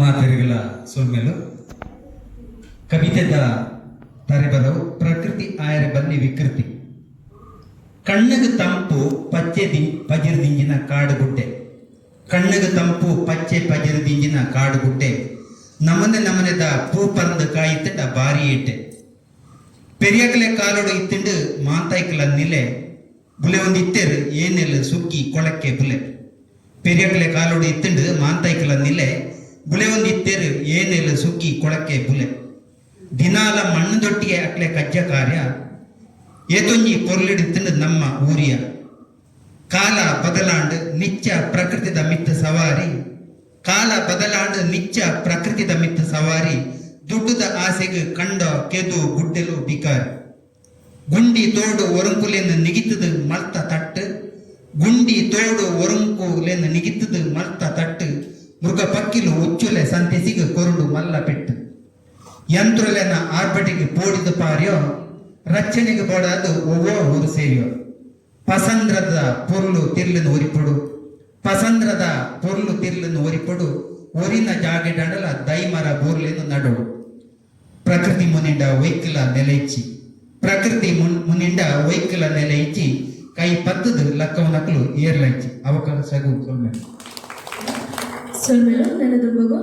ಮಾದರಿಗಳ ಸೊಲ್ಮೆಲು ಕವಿತೆದ ತರೆಬರವು ಪ್ರಕೃತಿ ಆಯರ ಬನ್ನಿ ವಿಕೃತಿ. ಕಣ್ಣಗ ತಂಪು ಪಚ್ಚೆ ದಿ ಪಜಿರ್ದಿಂಜಿನ ಕಾಡುಗುಡ್ಡೆ. ಕಣ್ಣಗ ತಂಪು ಪಚ್ಚೆ ಪಜಿರ್ದಿಂಜಿನ ಕಾಡುಗುಡ್ಡೆ. ನಮನೆ ನಮನೆದ ಪೂ ಪರಂದು ಕಾಯಿತ್ತಿಟ್ಟ ಬಾರಿ ಇಟ್ಟೆ. ಪೆರಿಯಕಲೆ ಕಾಲೋಡು ಇತ್ತಿಂಡು ಮಾತಾಯ್ಕಲ ನಿಲೆ ಬುಲೆ ಒಂದು ಇತ್ತೇರು ಏನೆಲ್ಲ ಸುಗ್ಗಿ ಕೊಳಕ್ಕೆ ಬುಲೆ. ಪೆರಿಯಕಲೆ ಕಾಲೋಡು ಇತ್ತಿಂಡು ಮಾತಾಯ್ಕಲ ನಿಲೆ ಬುಲೆ ಒಂದು ಇತ್ತೇರು, ಏನಿಲ್ಲ, ಸುಗ್ಗಿ, ಕೊಳಕ್ಕೆ ಬುಲೆ. ದಿನಾಲ ಮಣ್ಣದೊಟ್ಟಿಗೆ ಅಕ್ಲೆ ಕಜ್ಜ ಕಾರ್ಯ. ಏತೊಂಜಿ ತಿಂದು ನಮ್ಮ ಊರಿಯ. ಕಾಲ ಬದಲಾಂಡ್ ನಿಚ್ಚ ಪ್ರಕೃತಿದ ಮಿತ್ತ ಸವಾರಿ. ಕಾಲ ಬದಲಾಂಡ್ ನಿಚ್ಚ ಪ್ರಕೃತಿದ ಮಿತ್ತ ಸವಾರಿ. ದುಡ್ಡುದ ಆಸೆಗೆ ಕಂಡ ಕೆದು ಗುಡ್ಡೆಲು ಬಿಕಾರಿ. ಗುಂಡಿ ತೋಡು ಒರಂಕುಲೆನ್ನು ನಿಗಿತದ ಮಲ್ತ ತಟ್ಟು. ಗುಂಡಿ ತೋಡು ಒರಂಕುಲೆನ್ನು ನಿಗಿತದ ಮರ್ತ ತಟ್ಟು. ಪಕ್ಕಿಲು ಉಚ್ಚುಲೆ ಸಂತೆಸಿಗೆ ಕೊರುಡು ಮಲ್ಲ ಪೆಟ್ಟು ಯಂತ್ರುಲೆನ ಆರ್ಭಟಿಗೆ ಪೋಡಿದ ಪಾರ್ಯೋ ರಚನೆಗೆ ಬೋಡಾದು ಒವ್ವೋ ಊರು ಸೇರಿಯೋ. ಪಸಂದ್ರದ ಪೊರ್ಲು ತಿರ್ಲನ್ನು ಒರಿಪೊಡು ಪಸಂದ್ರದ ಪೊರ್ಲು ತಿರ್ಲನ್ನು ಒರಿಪುಡು ಒರಿನ ಜಾಗೆಡಲ ದೈಮರ ಬೋರ್ಲೆನು ನಡೋಡು ಪ್ರಕೃತಿ ಮುನಿಂಡ ವೈಕಲ ಇಚ್ಚಿ ಪ್ರಕೃತಿ ಮುನ್ ಮುನಿಂಡ ವೈಕಲ ಇಚ್ಚಿ ಕೈ ಪತ್ತದು ಲಕ್ಕವ ನಕಲು ಏರ್ಲ ಅವಕಾಶ ಸೊಲ್ಮೆ ಸೊಲ್ಮೆಲು ನೆನೆದುಂಬಗು